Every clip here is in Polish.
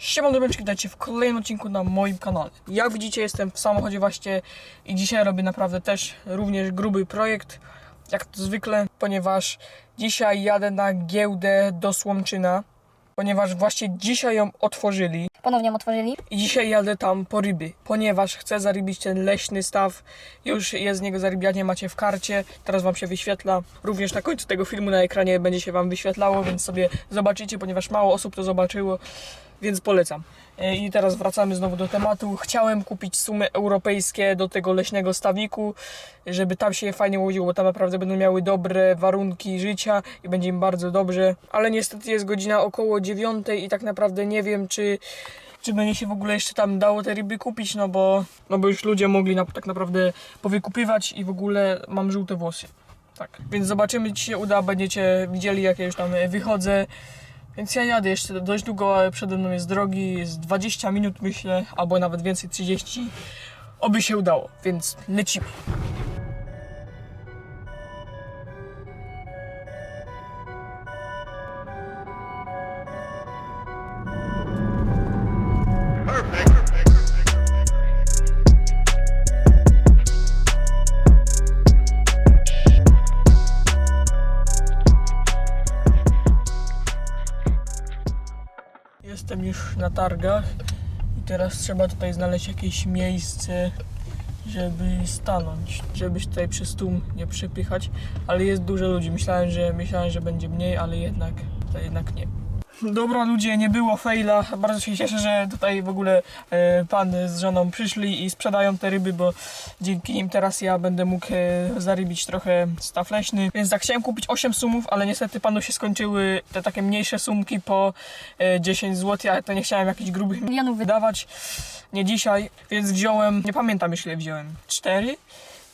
Siemano Drobeczki, witajcie w kolejnym odcinku na moim kanale. Jak widzicie jestem w samochodzie właśnie i dzisiaj robię naprawdę też również gruby projekt, jak to zwykle, ponieważ dzisiaj jadę na giełdę do Słomczyna, ponieważ właśnie dzisiaj ją otworzyli Ponownie otworzyli. i dzisiaj jadę tam po ryby, ponieważ chcę zarybić ten leśny staw. Już jest z niego zarybianie, macie w karcie, teraz wam się wyświetla. Również na końcu tego filmu na ekranie będzie się wam wyświetlało, więc sobie zobaczycie, ponieważ mało osób to zobaczyło, więc polecam. E, I teraz wracamy znowu do tematu. Chciałem kupić sumy europejskie do tego leśnego stawiku, żeby tam się je fajnie łowiło, bo tam naprawdę będą miały dobre warunki życia i będzie im bardzo dobrze. Ale niestety jest godzina około dziewiątej i tak naprawdę nie wiem, czy czy będzie się w ogóle jeszcze tam dało te ryby kupić, no bo, no bo już ludzie mogli na, tak naprawdę powykupywać i w ogóle mam żółte włosy. Tak, więc zobaczymy, czy się uda, będziecie widzieli, jak ja już tam e, wychodzę. Więc ja jadę jeszcze dość długo, ale przede mną jest drogi, jest 20 minut myślę, albo nawet więcej, 30. Oby się udało, więc lecimy. Na targach i teraz trzeba tutaj znaleźć jakieś miejsce, żeby stanąć, żebyś tutaj przez tłum nie przepychać, ale jest dużo ludzi. Myślałem, że myślałem, że będzie mniej, ale jednak, jednak nie. Dobra ludzie, nie było faila. Bardzo się cieszę, że tutaj w ogóle e, pan z żoną przyszli i sprzedają te ryby, bo dzięki nim teraz ja będę mógł e, zarybić trochę staw leśny. Więc tak chciałem kupić 8 sumów, ale niestety panu się skończyły te takie mniejsze sumki po e, 10 zł, ale to nie chciałem jakichś grubych Milionów wy... wydawać. Nie dzisiaj, więc wziąłem, nie pamiętam ile wziąłem. 4,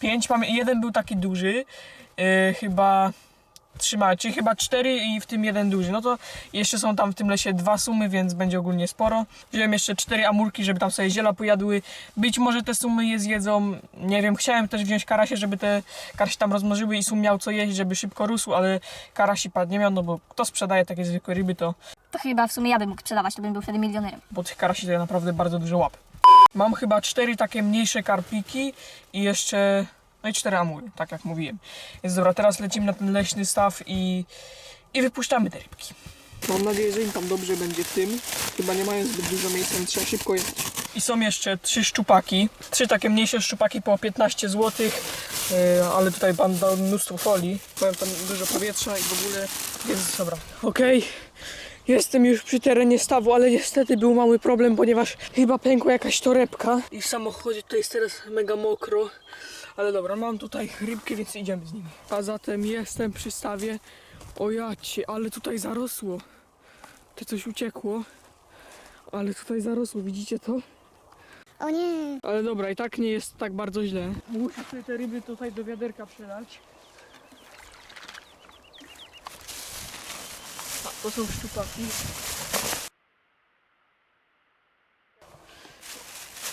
5, pamię- jeden był taki duży, e, chyba trzymać, czyli chyba cztery i w tym jeden duży. No to jeszcze są tam w tym lesie dwa sumy, więc będzie ogólnie sporo. Wziąłem jeszcze cztery amurki, żeby tam sobie ziela pojadły. Być może te sumy je zjedzą, nie wiem. Chciałem też wziąć karasie, żeby te karasie tam rozmnożyły i sum miał co jeść, żeby szybko rósł, ale karasi padł nie miał, no bo kto sprzedaje takie zwykłe ryby, to To chyba w sumie ja bym mógł sprzedawać, to bym był wtedy milionerem. bo tych karasi to ja naprawdę bardzo dużo łap. Mam chyba cztery takie mniejsze karpiki i jeszcze, no i cztery amury, tak jak mówiłem. Więc dobra, teraz lecimy na ten leśny staw i, i wypuszczamy te rybki. Mam nadzieję, że im tam dobrze będzie w tym. Chyba nie mają zbyt dużo miejsca, więc trzeba szybko jechać. I są jeszcze trzy szczupaki. Trzy takie mniejsze szczupaki po 15 zł. ale tutaj pan dał mnóstwo folii. Powiem tam dużo powietrza i w ogóle jest dobra. Okej. Jestem już przy terenie stawu, ale niestety był mały problem, ponieważ chyba pękła jakaś torebka. I w samochodzie tutaj jest teraz mega mokro. Ale dobra, mam tutaj rybki, więc idziemy z nimi. A zatem jestem przy stawie. O jacie, ale tutaj zarosło. To coś uciekło. Ale tutaj zarosło, widzicie to? O nie! Ale dobra, i tak nie jest tak bardzo źle. Muszę sobie te ryby tutaj do wiaderka przelać. A, to są szczupaki.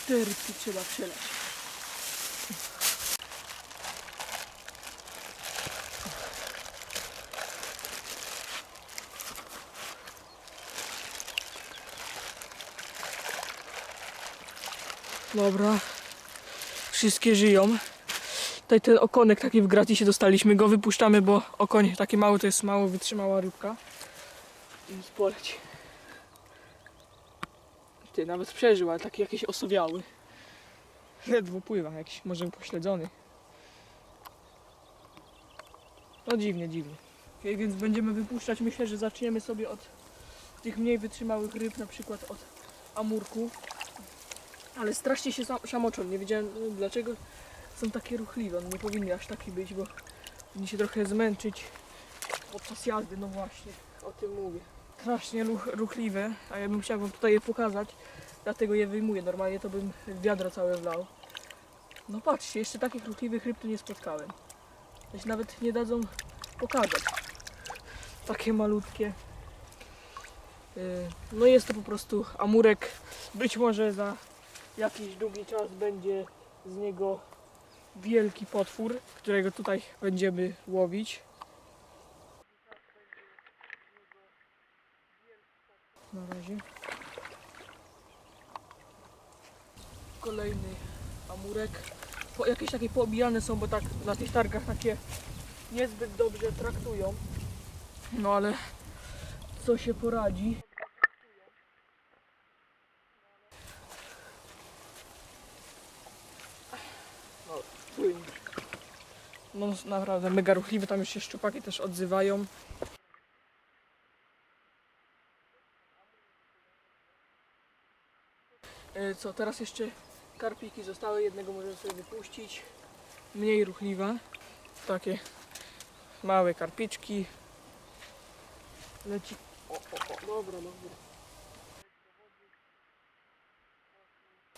Te rybki trzeba przelać. Dobra. Wszystkie żyją. Tutaj ten okonek taki w gratisie dostaliśmy. Go wypuszczamy, bo okoń taki mały to jest mało wytrzymała rybka. I poleć. Ty, nawet przeżył, ale taki jakiś osowiały. Ledwo pływa, jakiś może pośledzony. No dziwnie, dziwnie. Okay, więc będziemy wypuszczać, myślę, że zaczniemy sobie od tych mniej wytrzymałych ryb, na przykład od amurków. Ale strasznie się sam- szamoczą. Nie wiedziałem y, dlaczego są takie ruchliwe. One nie powinny aż takie być, bo powinni się trochę zmęczyć podczas jazdy. No właśnie, o tym mówię. Strasznie ruch, ruchliwe, a ja bym chciał wam tutaj je pokazać. Dlatego je wyjmuję. Normalnie to bym wiadro całe wlał. No patrzcie, jeszcze takich ruchliwych ryb tu nie spotkałem. Się nawet nie dadzą pokazać. Takie malutkie. Y, No jest to po prostu amurek. Być może za jakiś długi czas będzie z niego wielki potwór, którego tutaj będziemy łowić. Na razie. kolejny amurek. Po, jakieś takie poobijane są, bo tak na tych targach takie niezbyt dobrze traktują. No ale co się poradzi? No, płynie. No naprawdę mega ruchliwy, tam już się szczupaki też odzywają. E, Co, teraz jeszcze karpiki zostały, jednego możemy sobie wypuścić. Mniej ruchliwe. Takie małe karpiczki. Leci. O, o, o, dobra, dobra.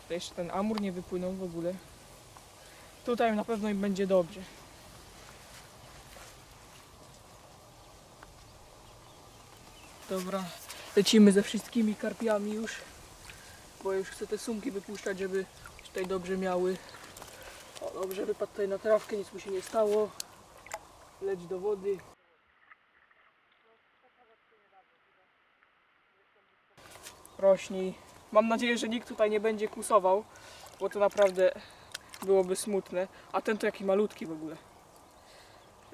Jeszcze ten amur nie wypłynął w ogóle. Tutaj na pewno im będzie dobrze. Dobra, lecimy ze wszystkimi karpiami już, bo już chcę te sumki wypuszczać, żeby tutaj dobrze miały. O, dobrze, wypadł tutaj na trawkę, nic mu się nie stało. Leć do wody. Rośnij. Mam nadzieję, że nikt tutaj nie będzie kusował, bo to naprawdę byłoby smutne. A ten to jaki malutki w ogóle.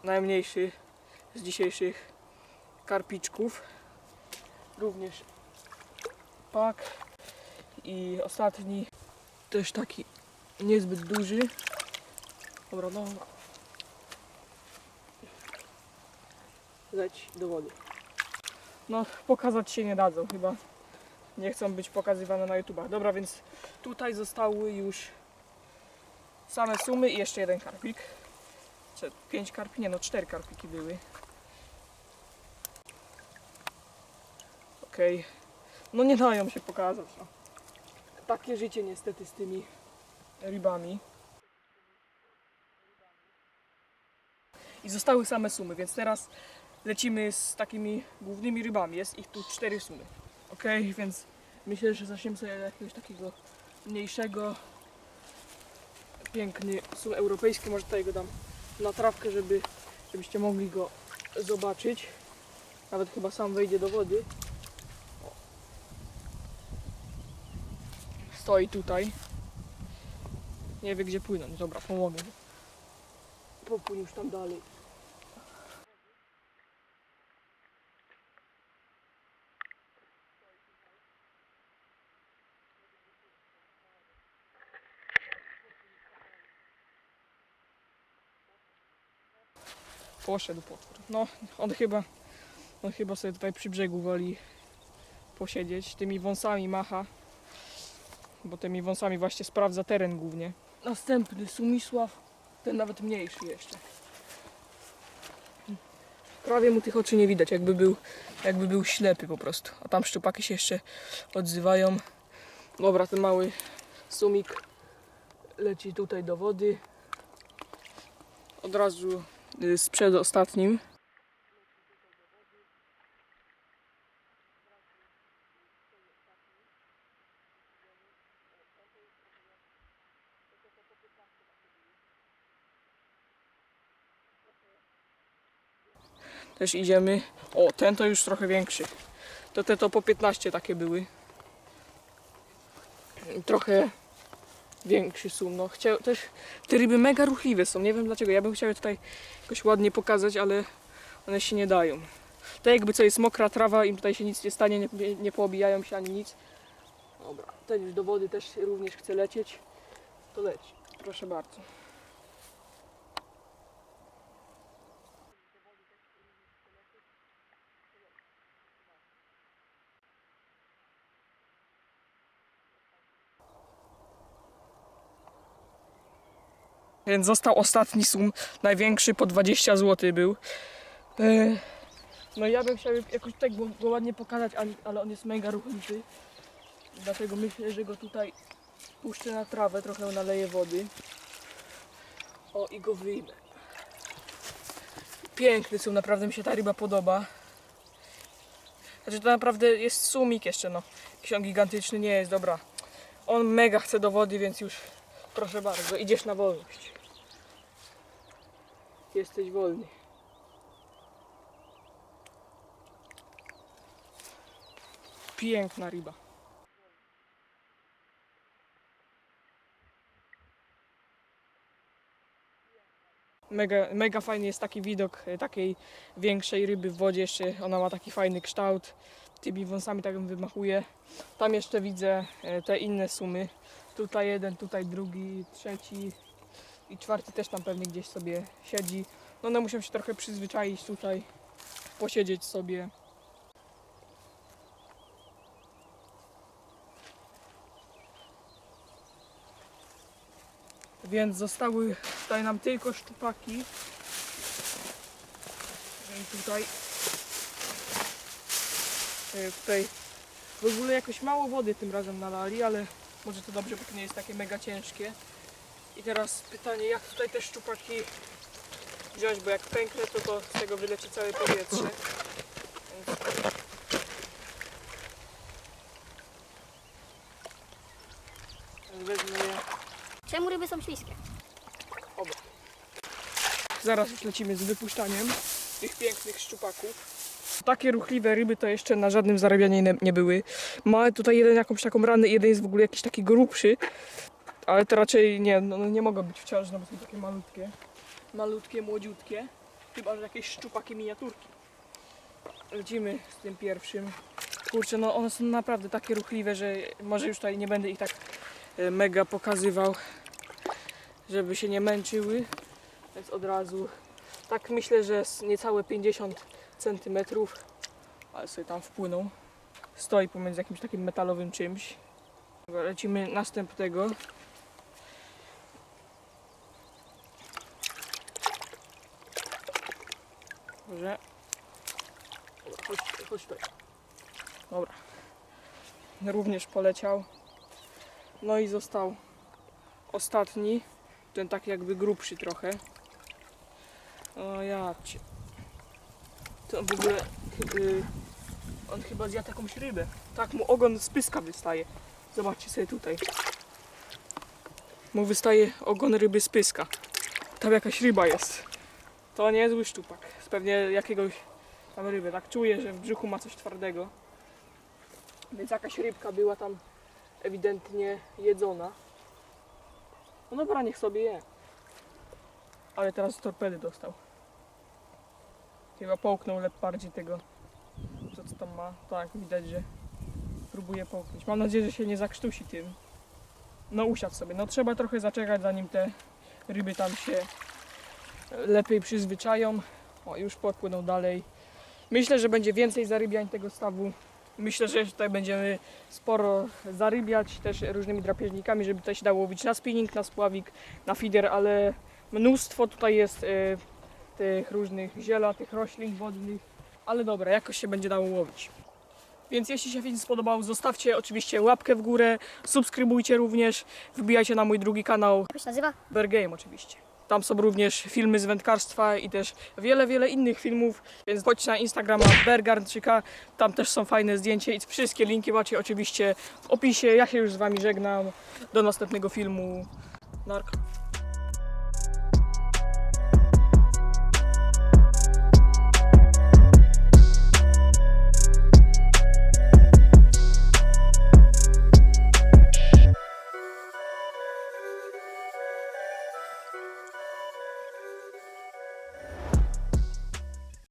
Najmniejszy z dzisiejszych karpiczków. Również pak. I ostatni też taki niezbyt duży. Dobra, no. Leć do wody. No, pokazać się nie dadzą chyba. Nie chcą być pokazywane na YouTubach. Dobra, więc tutaj zostały już same sumy i jeszcze jeden karpik. Czy pięć karpi? Nie no, cztery karpiki były. Okej. No nie dają się pokazać. No. Takie życie niestety z tymi rybami. I zostały same sumy, więc teraz lecimy z takimi głównymi rybami. Jest ich tu cztery sumy. Ok, więc myślę, że zaczniemy sobie jakiegoś takiego mniejszego. Piękny sum europejski. Może tutaj go dam na trawkę, żeby, żebyście mogli go zobaczyć. Nawet chyba sam wejdzie do wody. Stoi tutaj. Nie wie gdzie płynąć. Dobra, pomogę. Popłyń już tam dalej. Poszedł potwór. No, on chyba, on chyba sobie tutaj przy brzegu woli posiedzieć. Tymi wąsami macha, bo tymi wąsami właśnie sprawdza teren głównie. Następny Sumisław, ten nawet mniejszy jeszcze. Prawie mu tych oczy nie widać, jakby był, jakby był ślepy po prostu. A tam szczupaki się jeszcze odzywają. Dobra, ten mały sumik leci tutaj do wody. Od razu y, z przedostatnim. Też idziemy. O, ten to już trochę większy. To te to po 15 takie były. Trochę większy sum. No, chciał, też te ryby mega ruchliwe są. Nie wiem dlaczego. Ja bym chciał tutaj jakoś ładnie pokazać, ale one się nie dają. To jakby co jest mokra trawa, im tutaj się nic nie stanie, nie, nie poobijają się ani nic. Dobra, ten już do wody też również chce lecieć. To leci. Proszę bardzo. Więc został ostatni sum, największy po 20 zł był. E, No ja bym chciał jakoś tak go, go ładnie pokazać, ale, ale on jest mega ruchliwy. Dlatego myślę, że go tutaj puszczę na trawę, trochę naleję wody. O i go wyjmę. Piękny sum, naprawdę mi się ta ryba podoba. Znaczy to naprawdę jest sumik jeszcze, no. On gigantyczny nie jest, dobra. On mega chce do wody, więc już Proszę bardzo, idziesz na wolność. Jesteś wolny. Piękna ryba. Mega, mega fajny jest taki widok e, takiej większej ryby w wodzie. Jeszcze ona ma taki fajny kształt. Tymi wąsami tak wymachuje. Tam jeszcze widzę e, te inne sumy. Tutaj jeden, tutaj drugi, trzeci i czwarty też tam pewnie gdzieś sobie siedzi. No one muszą się trochę przyzwyczaić tutaj, posiedzieć sobie. Więc zostały tutaj nam tylko szczupaki. I tutaj. e, Tutaj w ogóle jakoś mało wody tym razem nalali, ale może to dobrze, bo to nie jest takie mega ciężkie. I teraz pytanie, jak tutaj te szczupaki wziąć, bo jak pęknę, to to z tego wyleci całe powietrze. Więc... Wezmę je. Czemu ryby są śliskie? Zaraz już lecimy z wypuszczaniem tych pięknych szczupaków. Takie ruchliwe ryby to jeszcze na żadnym zarabianie nie, nie były. Ma tutaj jeden jakąś taką ranę, jeden jest w ogóle jakiś taki grubszy. Ale to raczej nie, no, no nie mogą być wciąż, no bo są takie malutkie. Malutkie, młodziutkie. Chyba, że jakieś szczupaki miniaturki. Lecimy z tym pierwszym. Kurczę, no one są naprawdę takie ruchliwe, że może już tutaj nie będę ich tak e, mega pokazywał, żeby się nie męczyły. Więc od razu, tak myślę, że niecałe 50 cm, ale sobie tam wpłyną. Stoi pomiędzy jakimś takim metalowym czymś. Lecimy następnego. Dobrze. Chodź, chodź tutaj. Dobra. Również poleciał. No i został ostatni. Ten taki jakby grubszy trochę. O ja cię. To on w ogóle. y, on chyba zjadł jakąś rybę. Tak mu ogon z pyska wystaje. Zobaczcie sobie tutaj. Mu wystaje ogon ryby z pyska. Tam jakaś ryba jest. To niezły szczupak. Z pewnie jakiegoś tam ryby. Tak czuję, że w brzuchu ma coś twardego. Więc jakaś rybka była tam ewidentnie jedzona. No dobra, niech sobie je. Ale teraz torpedy dostał. Chyba połknął lep bardziej tego, co, co tam ma. Tak, widać, że próbuje połknąć. Mam nadzieję, że się nie zakrztusi tym. No usiadł sobie. No trzeba trochę zaczekać, zanim te ryby tam się lepiej przyzwyczają. O, już popłyną dalej. Myślę, że będzie więcej zarybiań tego stawu. Myślę, że tutaj będziemy sporo zarybiać też różnymi drapieżnikami, żeby tutaj się dało łowić na spinning, na spławik, na feeder, ale mnóstwo tutaj jest e, tych różnych ziela, tych roślin wodnych, ale dobra, jakoś się będzie dało łowić. Więc jeśli się film spodobał, zostawcie oczywiście łapkę w górę, subskrybujcie również, wbijajcie na mój drugi kanał, Jak się nazywa? Bear Game oczywiście. Tam są również filmy z wędkarstwa i też wiele, wiele innych filmów, więc chodźcie na Instagrama Bergarnczyka, tam też są fajne zdjęcia i wszystkie linki macie oczywiście w opisie. Ja się już z Wami żegnam, do następnego filmu. Narko.